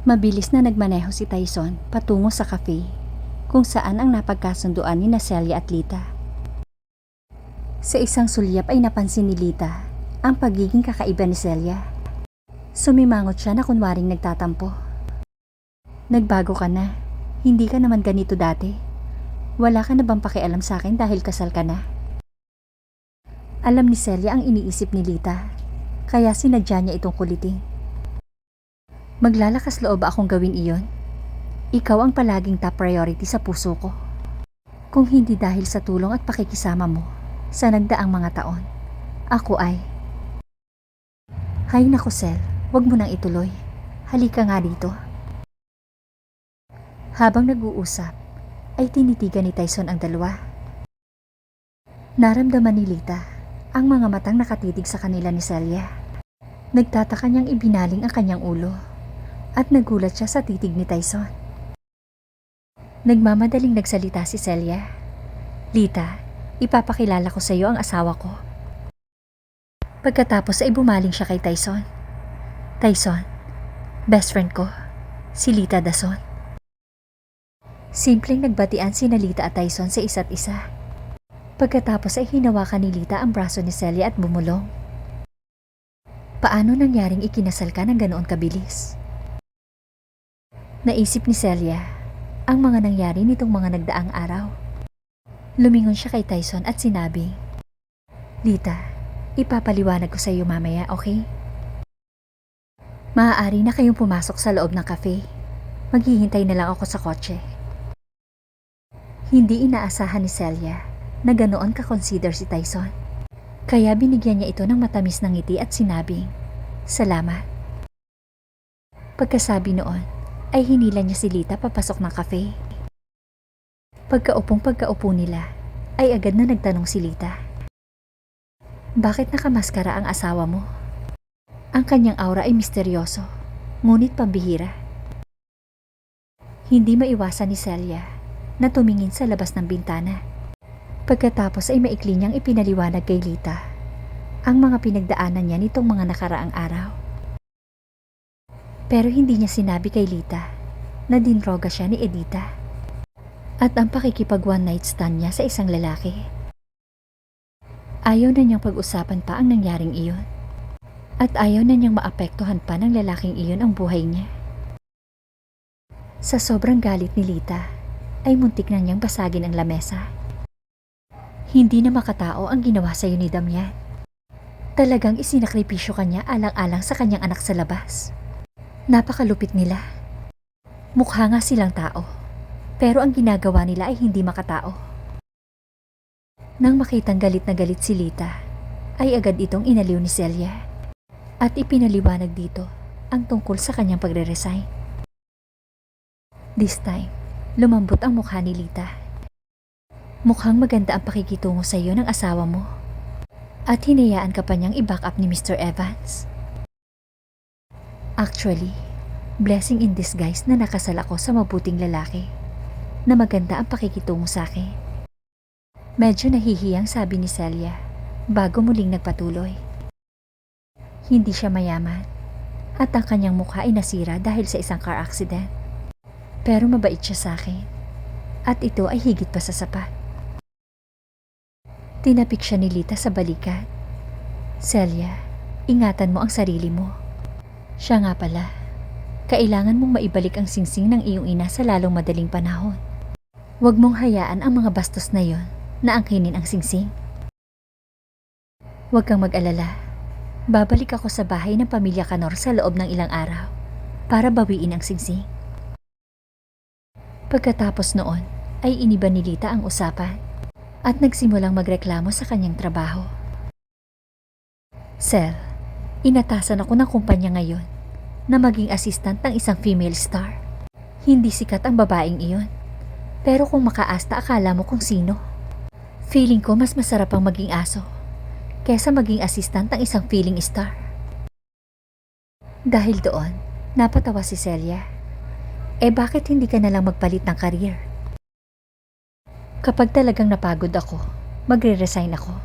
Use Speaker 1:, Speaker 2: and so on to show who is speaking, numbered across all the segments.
Speaker 1: Mabilis na nagmaneho si Tyson patungo sa cafe kung saan ang napagkasunduan ni Celia at Lita. Sa isang sulyap ay napansin ni Lita ang pagiging kakaiba ni Celia. Sumimangot siya na kunwaring nagtatampo. Nagbago ka na. Hindi ka naman ganito dati. Wala ka na bang pakialam sa akin dahil kasal ka na? Alam ni Celia ang iniisip ni Lita, kaya sinadya niya itong kuliting. Maglalakas loob akong gawin iyon. Ikaw ang palaging top priority sa puso ko. Kung hindi dahil sa tulong at pakikisama mo sa nagdaang mga taon, ako ay... Hay nako Sel, wag mo nang ituloy. Halika nga dito. Habang nag-uusap, ay tinitigan ni Tyson ang dalawa. Naramdaman ni Lita ang mga matang nakatitig sa kanila ni Celia. Nagtataka niyang ibinaling ang kanyang ulo at nagulat siya sa titig ni Tyson. Nagmamadaling nagsalita si Celia. Lita, ipapakilala ko sa iyo ang asawa ko. Pagkatapos ay bumaling siya kay Tyson. Tyson, best friend ko, si Lita Dason. Simpleng nagbatian si Lita at Tyson sa isa't isa. Pagkatapos ay hinawakan ni Lita ang braso ni Celia at bumulong. Paano nangyaring ikinasal ka ng ganoon kabilis? Naisip ni Celia ang mga nangyari nitong mga nagdaang araw. Lumingon siya kay Tyson at sinabi, Lita, ipapaliwanag ko sa iyo mamaya, okay? Maaari na kayong pumasok sa loob ng cafe. Maghihintay na lang ako sa kotse. Hindi inaasahan ni Celia na ganoon ka-consider si Tyson. Kaya binigyan niya ito ng matamis ng ngiti at sinabing, Salamat. Pagkasabi noon, ay hinila niya si Lita papasok ng cafe. Pagkaupong pagkaupo nila, ay agad na nagtanong si Lita. Bakit nakamaskara ang asawa mo? Ang kanyang aura ay misteryoso, ngunit pambihira. Hindi maiwasan ni Celia na tumingin sa labas ng bintana. Pagkatapos ay maikli niyang ipinaliwanag kay Lita ang mga pinagdaanan niya nitong mga nakaraang araw. Pero hindi niya sinabi kay Lita na dinroga siya ni Edita at ang pakikipag one night stand niya sa isang lalaki. Ayaw na niyang pag-usapan pa ang nangyaring iyon at ayaw na niyang maapektuhan pa ng lalaking iyon ang buhay niya. Sa sobrang galit ni Lita, ay muntik na niyang basagin ang lamesa. Hindi na makatao ang ginawa sa ni Damian. Talagang isinakripisyo kanya alang-alang sa kanyang anak sa labas. Napakalupit nila. Mukha nga silang tao, pero ang ginagawa nila ay hindi makatao. Nang makitang galit na galit si Lita, ay agad itong inaliw ni Celia at ipinaliwanag dito ang tungkol sa kanyang pagre-resign. This time, lumambot ang mukha ni Lita. Mukhang maganda ang pakikitungo sa iyo ng asawa mo. At hinayaan ka pa niyang i-back up ni Mr. Evans. Actually, blessing in disguise na nakasal ako sa mabuting lalaki na maganda ang pakikitungo sa akin. Medyo nahihiyang sabi ni Celia bago muling nagpatuloy. Hindi siya mayaman at ang kanyang mukha ay nasira dahil sa isang car accident. Pero mabait siya sa akin at ito ay higit pa sa sapat. Tinapik siya ni Lita sa balikat. Celia, ingatan mo ang sarili mo. Siya nga pala, kailangan mong maibalik ang singsing ng iyong ina sa lalong madaling panahon. Huwag mong hayaan ang mga bastos na yon na angkinin ang singsing. Huwag kang mag-alala. Babalik ako sa bahay ng pamilya Kanor sa loob ng ilang araw para bawiin ang singsing. Pagkatapos noon, ay iniba ni Lita ang usapan at nagsimulang magreklamo sa kanyang trabaho. Sir, inatasan ako ng kumpanya ngayon na maging assistant ng isang female star. Hindi sikat ang babaeng iyon. Pero kung makaasta akala mo kung sino. Feeling ko mas masarap ang maging aso kesa maging assistant ng isang feeling star. Dahil doon, napatawa si Celia. Eh bakit hindi ka nalang magpalit ng career? Kapag talagang napagod ako, magre-resign ako.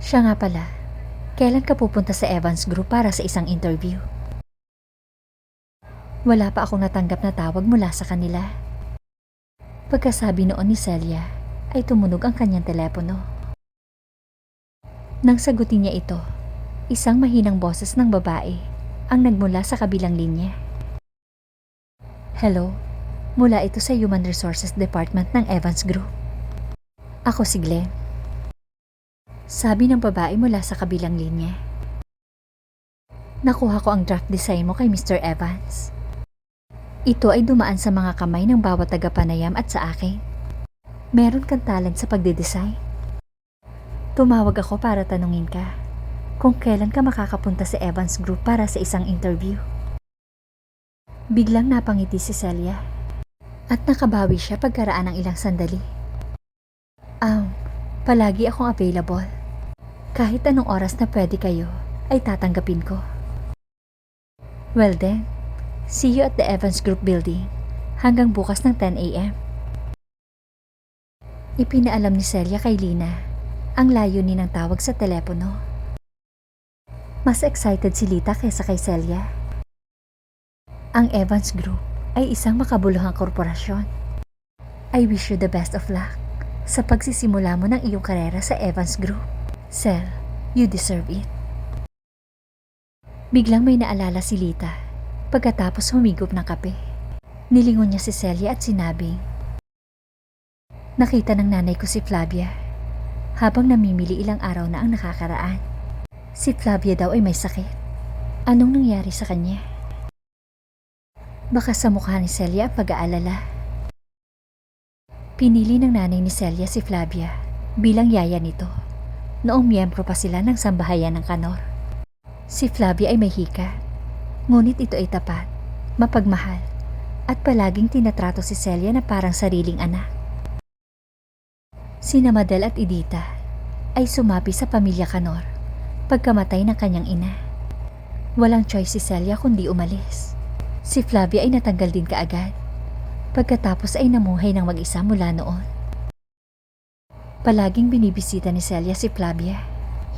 Speaker 1: Siya nga pala, kailan ka pupunta sa Evans Group para sa isang interview? Wala pa akong natanggap na tawag mula sa kanila. Pagkasabi noon ni Celia, ay tumunog ang kanyang telepono. Nang sagutin niya ito, isang mahinang boses ng babae ang nagmula sa kabilang linya. Hello, mula ito sa Human Resources Department ng Evans Group. Ako si Glenn. Sabi ng babae mula sa kabilang linya. Nakuha ko ang draft design mo kay Mr. Evans. Ito ay dumaan sa mga kamay ng bawat tagapanayam at sa akin. Meron kang talent sa pagdidesign. Tumawag ako para tanungin ka kung kailan ka makakapunta sa Evans Group para sa isang interview. Biglang napangiti si Celia at nakabawi siya pagkaraan ng ilang sandali. Um, palagi akong available. Kahit anong oras na pwede kayo, ay tatanggapin ko. Well then, see you at the Evans Group building hanggang bukas ng 10 a.m. Ipinaalam ni Celia kay Lina ang layunin ng tawag sa telepono. Mas excited si Lita kaysa kay Celia. Ang Evans Group ay isang makabuluhang korporasyon. I wish you the best of luck sa pagsisimula mo ng iyong karera sa Evans Group. Cel, you deserve it. Biglang may naalala si Lita pagkatapos humigop ng kape. Nilingon niya si Celia at sinabing, Nakita ng nanay ko si Flavia habang namimili ilang araw na ang nakakaraan. Si Flavia daw ay may sakit. Anong nangyari sa kanya? Baka sa mukha ni Celia pag-aalala. Pinili ng nanay ni Celia si Flavia bilang yaya nito noong miyembro pa sila ng sambahayan ng Kanor. Si Flavia ay may hika, ngunit ito ay tapat, mapagmahal, at palaging tinatrato si Celia na parang sariling anak. Sina Madel at Edita ay sumapi sa pamilya Kanor pagkamatay ng kanyang ina. Walang choice si Celia kundi umalis. Si Flavia ay natanggal din kaagad. Pagkatapos ay namuhay ng mag-isa mula noon. Palaging binibisita ni Celia si Flavia.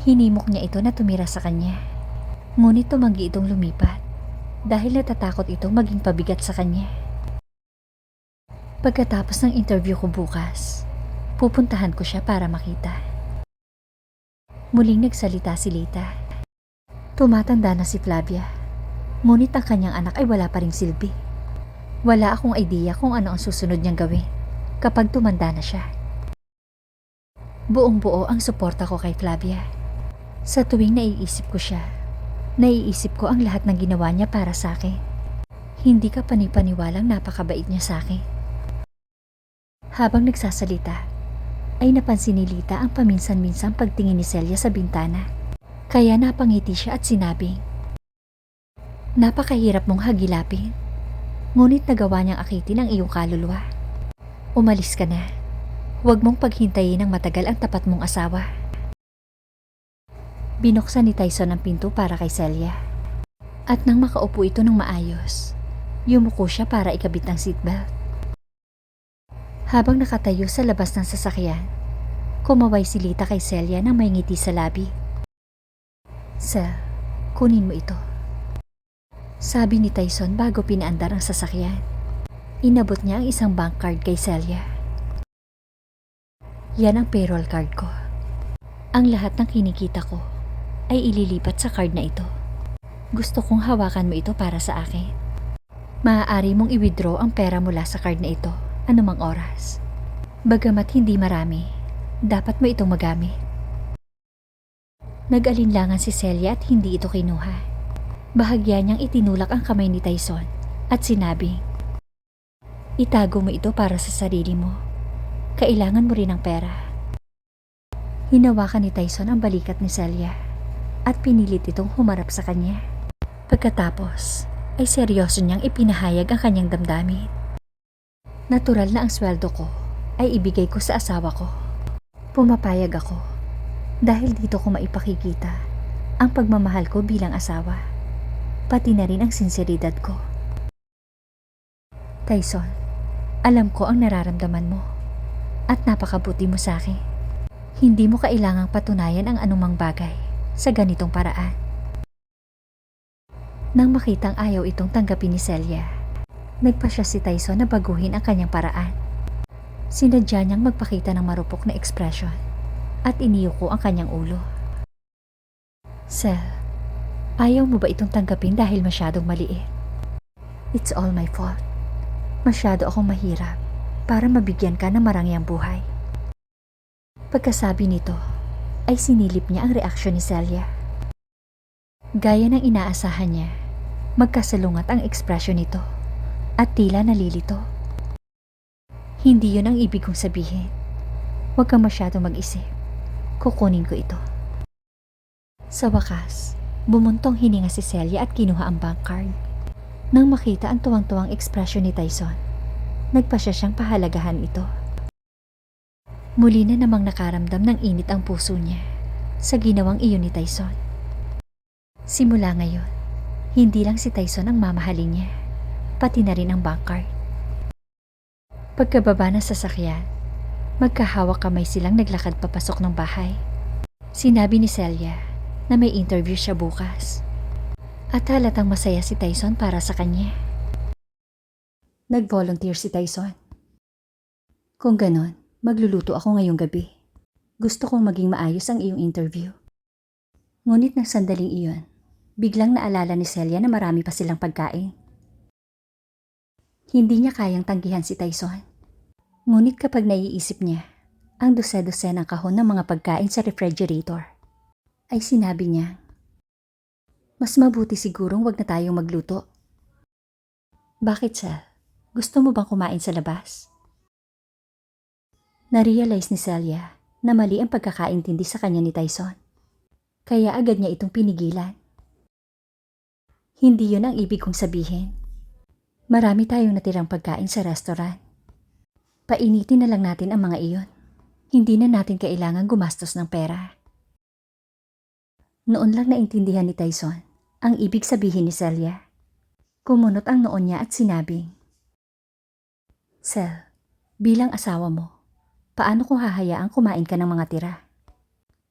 Speaker 1: Hinimok niya ito na tumira sa kanya. Ngunit tumanggi itong lumipat dahil natatakot itong maging pabigat sa kanya. Pagkatapos ng interview ko bukas, pupuntahan ko siya para makita. Muling nagsalita si Lita. Tumatanda na si Flavia, ngunit ang kanyang anak ay wala pa ring silbi. Wala akong idea kung ano ang susunod niyang gawin kapag tumanda na siya. Buong buo ang suporta ko kay Flavia. Sa tuwing naiisip ko siya, naiisip ko ang lahat ng ginawa niya para sa akin. Hindi ka panipaniwalang napakabait niya sa akin. Habang nagsasalita, ay napansin ni Lita ang paminsan-minsang pagtingin ni Celia sa bintana. Kaya napangiti siya at sinabing, Napakahirap mong hagilapin, ngunit nagawa niyang akitin ang iyong kaluluwa. Umalis ka na. Huwag mong paghintayin ng matagal ang tapat mong asawa. Binuksan ni Tyson ang pinto para kay Celia. At nang makaupo ito ng maayos, yumuko siya para ikabit ang seatbelt. Habang nakatayo sa labas ng sasakyan, kumaway si Lita kay Celia nang may ngiti sa labi. Sel, kunin mo ito. Sabi ni Tyson bago pinaandar ang sasakyan. Inabot niya ang isang bank card kay Celia. Yan ang payroll card ko. Ang lahat ng kinikita ko ay ililipat sa card na ito. Gusto kong hawakan mo ito para sa akin. Maaari mong i-withdraw ang pera mula sa card na ito anumang oras. Bagamat hindi marami, dapat mo itong magamit. Nag-alinlangan si Celia at hindi ito kinuha. Bahagya niyang itinulak ang kamay ni Tyson at sinabi, Itago mo ito para sa sarili mo. Kailangan mo rin ng pera. Hinawakan ni Tyson ang balikat ni Celia at pinilit itong humarap sa kanya. Pagkatapos, ay seryoso niyang ipinahayag ang kanyang damdamin. Natural na ang sweldo ko ay ibigay ko sa asawa ko. Pumapayag ako dahil dito ko maipakikita ang pagmamahal ko bilang asawa. Pati na rin ang sinseridad ko. Tyson, alam ko ang nararamdaman mo at napakabuti mo sa akin. Hindi mo kailangang patunayan ang anumang bagay sa ganitong paraan. Nang makitang ayaw itong tanggapin ni Celia, Nagpa siya si Tyson na baguhin ang kanyang paraan. Sinadya niyang magpakita ng marupok na ekspresyon at iniyuko ang kanyang ulo. Sel, ayaw mo ba itong tanggapin dahil masyadong maliit? It's all my fault. Masyado akong mahirap para mabigyan ka ng marangyang buhay. Pagkasabi nito, ay sinilip niya ang reaksyon ni Celia. Gaya ng inaasahan niya, magkasalungat ang ekspresyon nito at tila nalilito. Hindi yun ang ibig kong sabihin. Huwag kang masyadong mag-isip. Kukunin ko ito. Sa wakas, bumuntong hininga si Celia at kinuha ang bank card. Nang makita ang tuwang-tuwang ekspresyon ni Tyson, nagpasya siyang pahalagahan ito. Muli na namang nakaramdam ng init ang puso niya sa ginawang iyon ni Tyson. Simula ngayon, hindi lang si Tyson ang mamahalin niya, pati na rin ang bank card. Pagkababa ng sasakyan, magkahawak kamay silang naglakad papasok ng bahay. Sinabi ni Celia na may interview siya bukas. At halatang masaya si Tyson para sa kanya. Nag-volunteer si Tyson. Kung ganon, magluluto ako ngayong gabi. Gusto kong maging maayos ang iyong interview. Ngunit ng sandaling iyon, biglang naalala ni Celia na marami pa silang pagkain. Hindi niya kayang tanggihan si Tyson. Ngunit kapag naiisip niya, ang dose-dose ng kahon ng mga pagkain sa refrigerator, ay sinabi niya, mas mabuti sigurong wag na tayong magluto. Bakit, Sel? Gusto mo bang kumain sa labas? Narealize ni Celia na mali ang pagkakaintindi sa kanya ni Tyson. Kaya agad niya itong pinigilan. Hindi yun ang ibig kong sabihin. Marami tayong natirang pagkain sa restaurant. Painitin na lang natin ang mga iyon. Hindi na natin kailangan gumastos ng pera. Noon lang naintindihan ni Tyson ang ibig sabihin ni Celia. Kumunot ang noon niya at sinabing, Cel, bilang asawa mo, paano kung hahayaang kumain ka ng mga tira?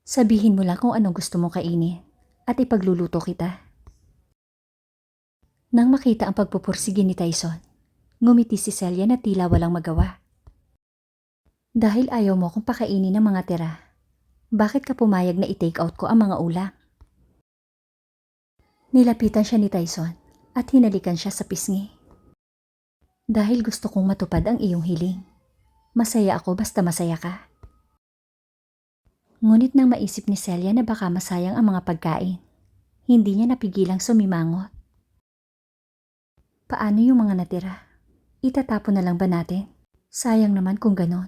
Speaker 1: Sabihin mo lang kung anong gusto mo kainin at ipagluluto kita. Nang makita ang pagpupursige ni Tyson, ngumiti si Celia na tila walang magawa. Dahil ayaw mo akong pakainin ng mga tira, bakit ka pumayag na i-take out ko ang mga ulam? Nilapitan siya ni Tyson at hinalikan siya sa pisngi. Dahil gusto kong matupad ang iyong hiling. Masaya ako basta masaya ka. Ngunit nang maisip ni Celia na baka masayang ang mga pagkain, hindi niya napigilang sumimangot. Paano yung mga natira? Itatapon na lang ba natin? Sayang naman kung ganon.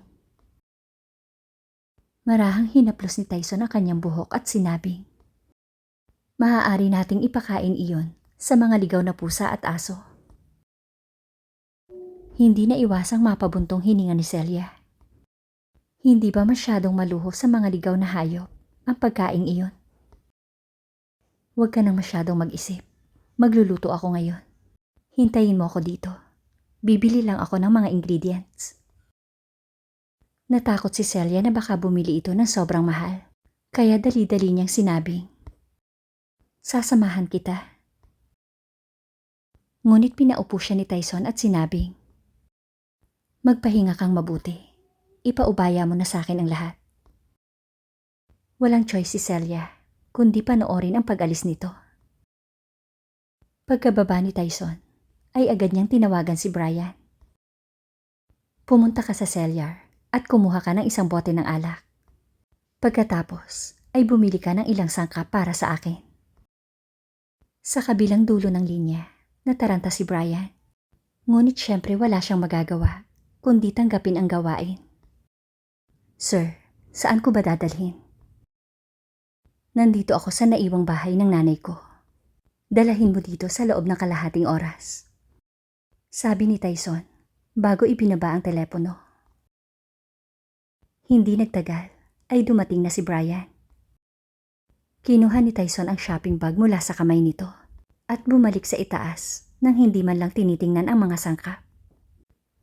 Speaker 1: Marahang hinaplos ni Tyson ang kanyang buhok at sinabing, Maaari nating ipakain iyon sa mga ligaw na pusa at aso. Hindi na iwasang mapabuntong hininga ni Celia. Hindi ba masyadong maluho sa mga ligaw na hayop ang pagkaing iyon? Huwag ka nang masyadong mag-isip. Magluluto ako ngayon. Hintayin mo ako dito. Bibili lang ako ng mga ingredients. Natakot si Celia na baka bumili ito ng sobrang mahal. Kaya dali-dali niyang sinabing, Sasamahan kita. Ngunit pinaupo siya ni Tyson at sinabing, Magpahinga kang mabuti. Ipaubaya mo na sa akin ang lahat. Walang choice si Celia, kundi panoorin ang pag-alis nito. Pagkababa ni Tyson, ay agad niyang tinawagan si Brian. Pumunta ka sa cellar at kumuha ka ng isang bote ng alak. Pagkatapos, ay bumili ka ng ilang sangkap para sa akin. Sa kabilang dulo ng linya, nataranta si Brian. Ngunit syempre wala siyang magagawa, kundi tanggapin ang gawain. Sir, saan ko ba dadalhin? Nandito ako sa naiwang bahay ng nanay ko. Dalahin mo dito sa loob ng kalahating oras. Sabi ni Tyson, bago ibinaba ang telepono. Hindi nagtagal, ay dumating na si Brian. Kinuha ni Tyson ang shopping bag mula sa kamay nito at bumalik sa itaas nang hindi man lang tinitingnan ang mga sangkap.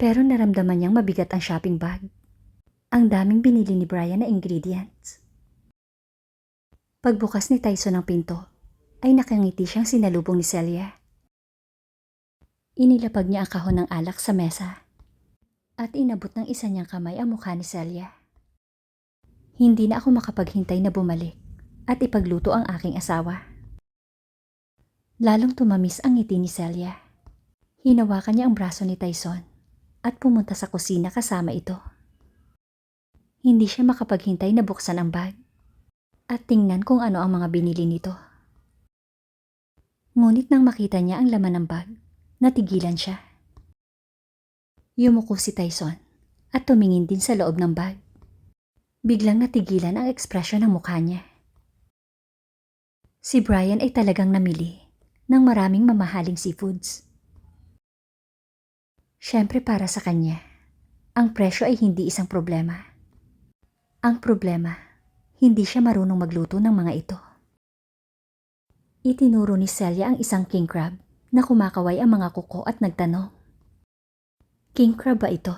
Speaker 1: Pero naramdaman niyang mabigat ang shopping bag. Ang daming binili ni Brian na ingredients. Pagbukas ni Tyson ng pinto, ay nakangiti siyang sinalubong ni Celia. Inilapag niya ang kahon ng alak sa mesa at inabot ng isa niyang kamay ang mukha ni Celia. Hindi na ako makapaghintay na bumalik at ipagluto ang aking asawa. Lalong tumamis ang ngiti ni Celia. Hinawakan niya ang braso ni Tyson at pumunta sa kusina kasama ito. Hindi siya makapaghintay na buksan ang bag at tingnan kung ano ang mga binili nito. Ngunit nang makita niya ang laman ng bag, natigilan siya. Yumuko si Tyson at tumingin din sa loob ng bag. Biglang natigilan ang ekspresyon ng mukha niya. Si Brian ay talagang namili ng maraming mamahaling seafoods. Siyempre para sa kanya, ang presyo ay hindi isang problema. Ang problema, hindi siya marunong magluto ng mga ito. Itinuro ni Celia ang isang king crab na kumakaway ang mga kuko at nagtanong. King crab ba ito?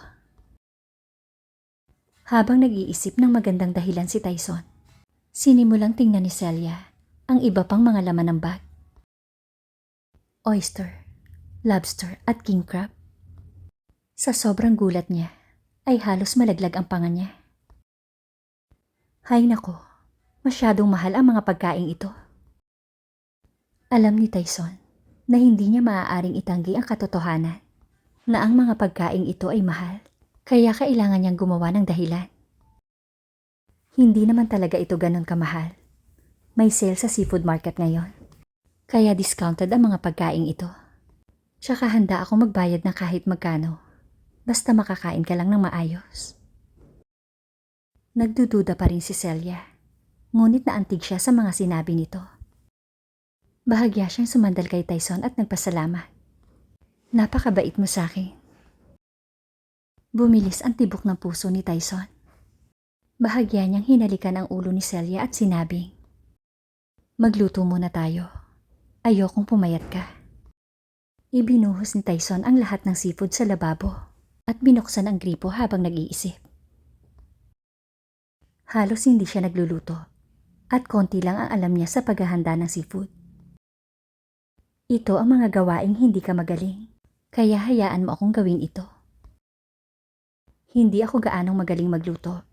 Speaker 1: Habang nag-iisip ng magandang dahilan si Tyson, sinimulang tingnan ni Celia ang iba pang mga laman ng bag. Oyster, lobster at king crab. Sa sobrang gulat niya, ay halos malaglag ang panga niya. Hay nako, masyadong mahal ang mga pagkain ito. Alam ni Tyson na hindi niya maaaring itanggi ang katotohanan na ang mga pagkain ito ay mahal, kaya kailangan niyang gumawa ng dahilan. Hindi naman talaga ito ganun kamahal. May sale sa seafood market ngayon. Kaya discounted ang mga pagkain ito. Tsaka handa ako magbayad na kahit magkano. Basta makakain ka lang ng maayos. Nagdududa pa rin si Celia. Ngunit naantig siya sa mga sinabi nito. Bahagya siyang sumandal kay Tyson at nagpasalamat. Napakabait mo sa akin. Bumilis ang tibok ng puso ni Tyson. Bahagya niyang hinalikan ang ulo ni Celia at sinabing, Magluto muna tayo. Ayokong pumayat ka. Ibinuhos ni Tyson ang lahat ng seafood sa lababo at binuksan ang gripo habang nag-iisip. Halos hindi siya nagluluto at konti lang ang alam niya sa paghahanda ng seafood. Ito ang mga gawaing hindi ka magaling, kaya hayaan mo akong gawin ito. Hindi ako gaanong magaling magluto,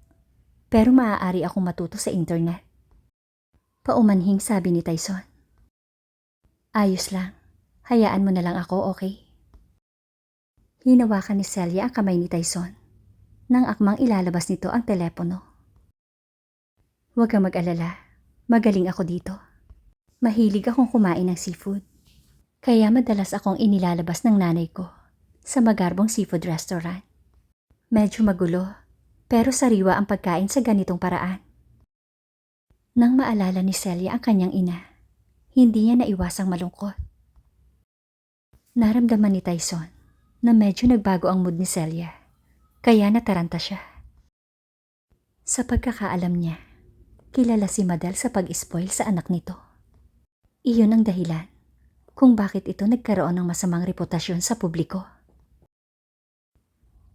Speaker 1: pero maaari akong matuto sa internet. Paumanhing sabi ni Tyson. Ayos lang, hayaan mo na lang ako, okay? Hinawakan ni Celia ang kamay ni Tyson. Nang akmang ilalabas nito ang telepono. Huwag kang mag-alala, magaling ako dito. Mahilig akong kumain ng seafood. Kaya madalas akong inilalabas ng nanay ko sa magarbong seafood restaurant. Medyo magulo, pero sariwa ang pagkain sa ganitong paraan. Nang maalala ni Celia ang kanyang ina, hindi niya naiwasang malungkot. Naramdaman ni Tyson na medyo nagbago ang mood ni Celia, kaya nataranta siya. Sa pagkakaalam niya, kilala si Madel sa pag-spoil sa anak nito. Iyon ang dahilan kung bakit ito nagkaroon ng masamang reputasyon sa publiko.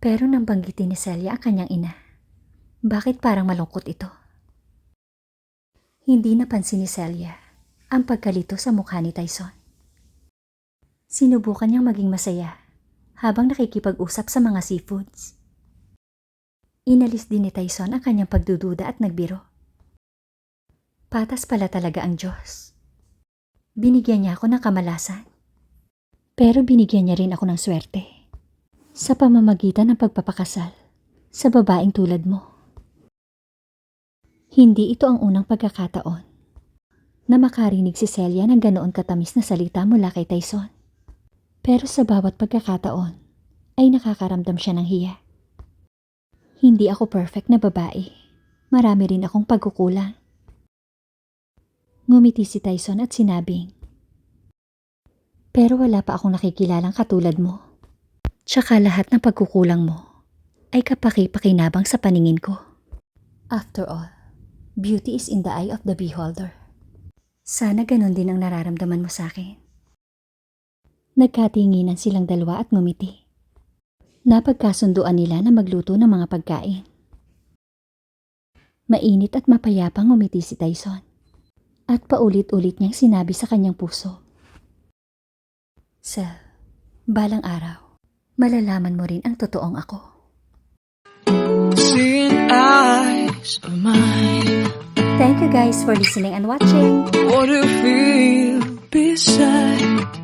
Speaker 1: Pero nang banggitin ni Celia ang kanyang ina, bakit parang malungkot ito? Hindi napansin ni Celia ang pagkalito sa mukha ni Tyson. Sinubukan niyang maging masaya habang nakikipag-usap sa mga seafoods. Inalis din ni Tyson ang kanyang pagdududa at nagbiro. Patas pala talaga ang Diyos. Binigyan niya ako ng kamalasan. Pero binigyan niya rin ako ng swerte. Sa pamamagitan ng pagpapakasal sa babaeng tulad mo. Hindi ito ang unang pagkakataon na makarinig si Celia ng ganoon katamis na salita mula kay Tyson. Pero sa bawat pagkakataon ay nakakaramdam siya ng hiya. Hindi ako perfect na babae. Marami rin akong pagkukulang. Ngumiti si Tyson at sinabing, Pero wala pa akong nakikilalang katulad mo. Tsaka lahat ng pagkukulang mo ay kapaki-pakinabang sa paningin ko. After all, beauty is in the eye of the beholder. Sana ganun din ang nararamdaman mo sa akin. Nagkatinginan silang dalawa at ngumiti. Napagkasunduan nila na magluto ng mga pagkain. Mainit at mapayapang ngumiti si Tyson. At paulit-ulit niyang sinabi sa kanyang puso. Sel, balang araw, malalaman mo rin ang totoong ako.
Speaker 2: Seeing eyes of mine.
Speaker 1: Thank you guys for listening and watching.
Speaker 2: What a feel beside